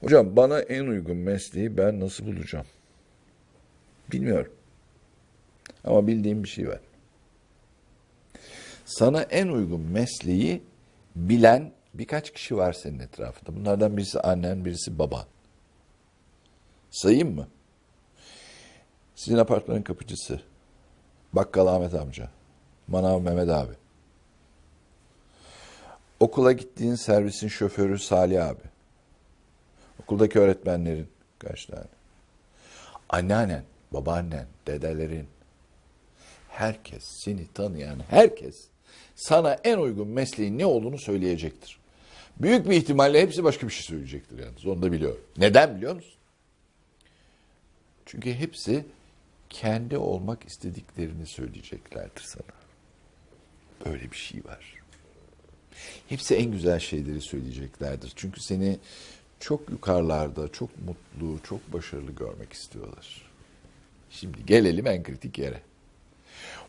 Hocam bana en uygun mesleği ben nasıl bulacağım? Bilmiyorum. Ama bildiğim bir şey var. Sana en uygun mesleği bilen birkaç kişi var senin etrafında. Bunlardan birisi annen, birisi baban. Sayayım mı? Sizin apartmanın kapıcısı, bakkal Ahmet amca, manav Mehmet abi. Okula gittiğin servisin şoförü Salih abi. Okuldaki öğretmenlerin kaç tane? Anneannen, babaannen, dedelerin. Herkes seni tanıyan herkes sana en uygun mesleğin ne olduğunu söyleyecektir. Büyük bir ihtimalle hepsi başka bir şey söyleyecektir yalnız. Onu da biliyorum. Neden biliyor musun? Çünkü hepsi kendi olmak istediklerini söyleyeceklerdir sana. Böyle bir şey var. Hepsi en güzel şeyleri söyleyeceklerdir. Çünkü seni çok yukarılarda, çok mutlu, çok başarılı görmek istiyorlar. Şimdi gelelim en kritik yere.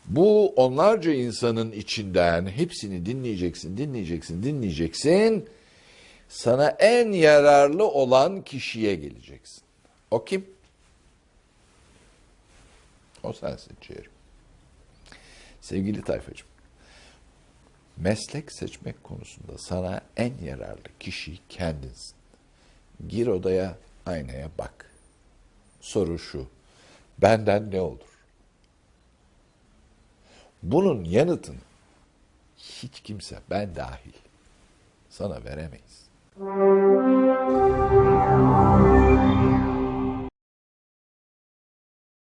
Bu onlarca insanın içinden hepsini dinleyeceksin, dinleyeceksin, dinleyeceksin. Sana en yararlı olan kişiye geleceksin. O kim? O sensin ciğerim. Sevgili Tayfacığım, meslek seçmek konusunda sana en yararlı kişi kendinsin. Gir odaya, aynaya bak. Soru şu, benden ne olur? Bunun yanıtını hiç kimse, ben dahil, sana veremeyiz.